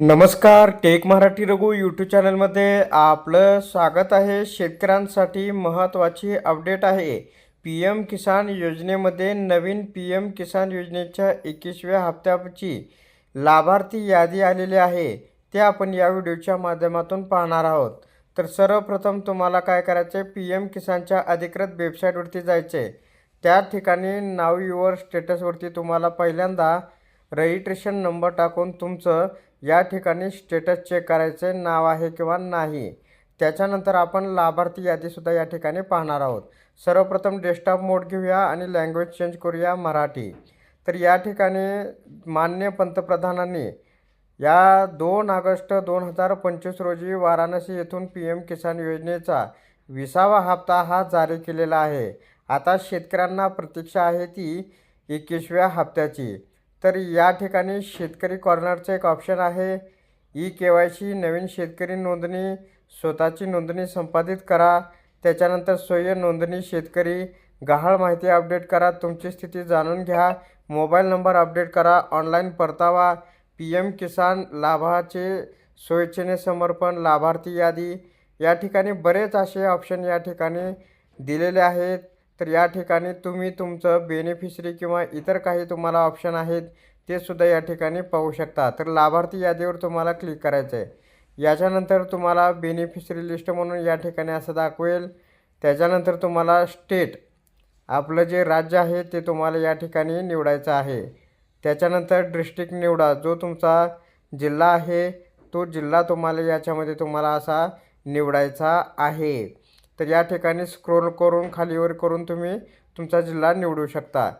नमस्कार take Marathi Raghu YouTube चॅनलमध्ये आपलं स्वागत आहे. शेतकऱ्यांसाठी महत्त्वाची अपडेट आहे. पी एम किसान योजनेमध्ये नवीन पी एम किसान योजनेच्या एकवीसव्या हप्त्याची लाभार्थी यादी आलेली आहे. ते आपण या व्हिडिओच्या माध्यमातून पाहणार आहोत. तर सर्वप्रथम तुम्हाला काय करायचे पी एम किसानच्या अधिकृत वेबसाईटवरती जायचे त्या ठिकाणी नाव युअर स्टेटसवरती तुम्हाला पहिल्यांदा रजिस्ट्रेशन नंबर टाकून तुमचं या ठिकाणी स्टेटस चेक करायचे नाव आहे किंवा नाही. त्याच्यानंतर आपण लाभार्थी यादीसुद्धा या ठिकाणी पाहणार आहोत. सर्वप्रथम डेस्कटॉप मोड घेऊया आणि लँग्वेज चेंज करूया मराठी. तर या ठिकाणी मान्य पंतप्रधानांनी या दोन ऑगस्ट दोन हजार पंचवीस रोजी वाराणसी येथून पी एम किसान योजनेचा विसावा हप्ता हा जारी केलेला आहे. आता शेतकऱ्यांना प्रतीक्षा आहे ती एकवीसव्या हप्त्याची. तर या ठिकाणी शेतकरी कॉर्नरचं एक ऑप्शन आहे. ई के वाय सी नवीन शेतकरी नोंदणी स्वतःची नोंदणी संपादित करा. त्याच्यानंतर स्वयं नोंदणी शेतकरी गहाळ माहिती अपडेट करा. तुमची स्थिती जाणून घ्या. मोबाईल नंबर अपडेट करा. ऑनलाईन परतावा. पी एम किसान लाभाचे स्वेच्छेने समर्पण लाभार्थी यादी. या ठिकाणी बरेच असे ऑप्शन या ठिकाणी दिलेले आहेत. तर या ठिकाणी तुम्ही तुमचं बेनिफिशरी किंवा इतर काही तुम्हाला ऑप्शन आहेत ते सुद्धा या ठिकाणी पाहू शकता. तर लाभार्थी यादीवर तुम्हाला क्लिक करायचं आहे याच्यानंतर तुम्हाला बेनिफिशरी लिस्ट म्हणून या ठिकाणी असं दाखवेल. त्याच्यानंतर तुम्हाला स्टेट आपलं जे राज्य आहे ते तुम्हाला या ठिकाणी निवडायचं आहे. त्याच्यानंतर डिस्ट्रिक्ट निवडा. जो तुमचा जिल्हा आहे तो जिल्हा तुम्हाला याच्यामध्ये तुम्हाला असा निवडायचा आहे. तर या ठिकाणी स्क्रोल करून खालीवर करून तुम्ही तुमचा जिल्हा निवडू शकता.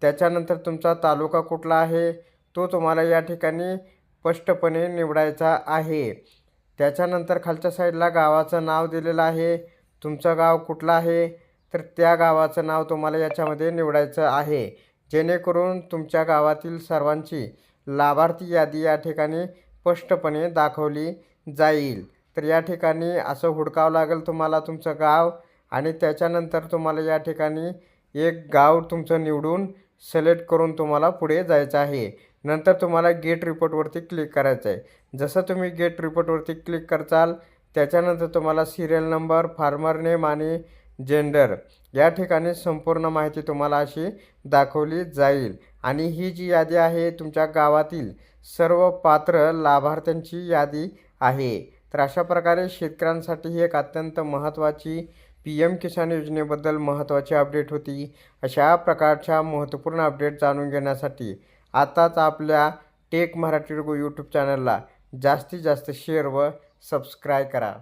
त्याच्यानंतर तुमचा तालुका कुठला आहे? तो तुम्हाला या ठिकाणी स्पष्टपणे निवडायचा आहे. त्याच्यानंतर खालच्या साईडला गावाचं नाव दिलेलं आहे. तुमचं गाव कुठलं आहे? तर त्या गावाचं नाव तुम्हाला याच्यामध्ये निवडायचं आहे. जेणेकरून तुमच्या गावातील सर्वांची लाभार्थी यादी या ठिकाणी स्पष्टपणे दाखवली जाईल. तर या ठिकाणी असं हुडकावं लागेल तुम्हाला तुमचं गाव आणि त्याच्यानंतर तुम्हाला या ठिकाणी एक गाव तुमचं निवडून सिलेक्ट करून तुम्हाला पुढे जायचं आहे. नंतर तुम्हाला गेट रिपोर्टवरती क्लिक करायचं आहे. जसं तुम्ही गेट रिपोर्टवरती क्लिक करचाल त्याच्यानंतर तुम्हाला सिरियल नंबर फार्मर नेम आणि जेंडर या ठिकाणी संपूर्ण माहिती तुम्हाला अशी दाखवली जाईल. आणि ही जी यादी आहे तुमच्या गावातील सर्व पात्र लाभार्थ्यांची यादी आहे. तर अशा प्रकारे शेतकऱ्यांसाठी ही एक अत्यंत महत्त्वाची पी एम किसान योजनेबद्दल महत्त्वाची अपडेट होती. अशा प्रकारच्या महत्त्वपूर्ण अपडेट जाणून घेण्यासाठी आताच आपल्या टेक मराठी यूट्यूब चॅनलला जास्तीत जास्त शेअर व सबस्क्राईब करा.